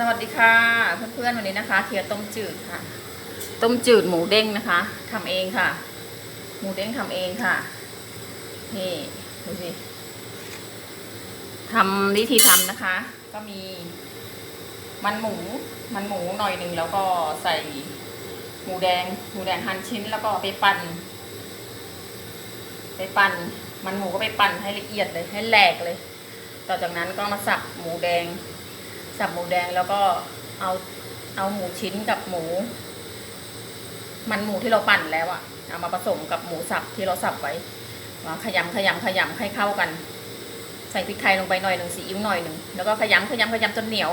สวัสดีค่ะ เพื่อนๆวันนี้นะคะ เคียต้มจืดค่ะ ต้มจืดหมูเด้งนะคะทำเองค่ะ หมูเด้งทำเองค่ะ นี่ดูสิทำวิธีทำนะคะ ก็มี มันหมูมันหมูหน่อยหนึ่งแล้วก็ใส่ หมูแดง หมูแดงหั่นชิ้นแล้วก็ไปปั่น ไปปั่น มันหมูก็ไปปั่นให้ละเอียดเลยให้แหลกเลย ต่อจากนั้นก็มาสับหมูแดง สับหมูแดงแล้วก็เอาเอาหมูชิ้นกับหมู มันหมูที่เราปั่นแล้วอะเอามาผสมกับหมูสับที่เราสับไว้มาขยำขยำขยำให้เข้ากัน ใส่พริกไทยลงไปหน่อยหนึ่งซีอิ๊วหน่อยหนึ่งแล้วก็ขยำขยำขยำจนเหนียว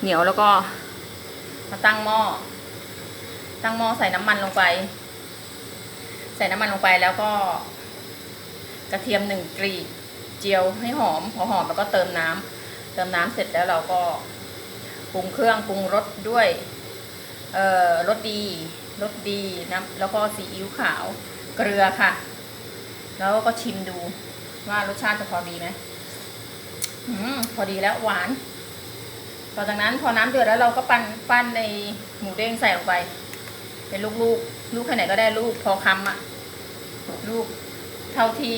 เหนียวแล้วก็ มาตั้งหม้อตั้งหม้อใส่น้ำมันลงไป ใส่น้ำมันลงไปแล้วก็ กระเทียมหนึ่งกรีดเจียวให้หอม พอหอมแล้วก็เติมน้ำ เติมน้ำเสร็จแล้วเราก็ปรุงเครื่องปรุงรสด้วยเอ่อรสดีรสดีน้ำแล้วก็ซีอิ๊วขาวเกลือค่ะ แล้วก็ชิมดูว่ารสชาติจะพอดีไหมอืมพอดีแล้วหวานต่อจากนั้นพอน้ำเดือดแล้วเราก็ปั้นปั้นในหมูเด้งใส่ลงไป เป็นลูกๆลูกลูกแค่ไหนก็ได้ลูกพอคำอะลูกเท่าที่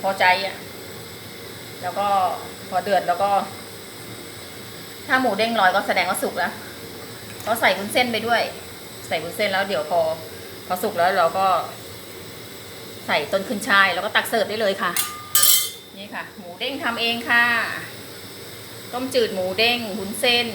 พอใจอะแล้วก็พอเดือดแล้วก็ ถ้าหมูเด้งลอยก็แสดงว่าสุกแล้วเราใส่วุ้นเส้นไปด้วย ใส่วุ้นเส้นแล้วเดี๋ยวพอ พอสุกแล้วเราก็ ใส่ต้นขึ้นช่ายแล้วก็ตักเสิร์ฟได้เลยค่ะ นี่ค่ะ หมูเด้งทำเองค่ะ ต้มจืดหมูเด้งวุ้นเส้น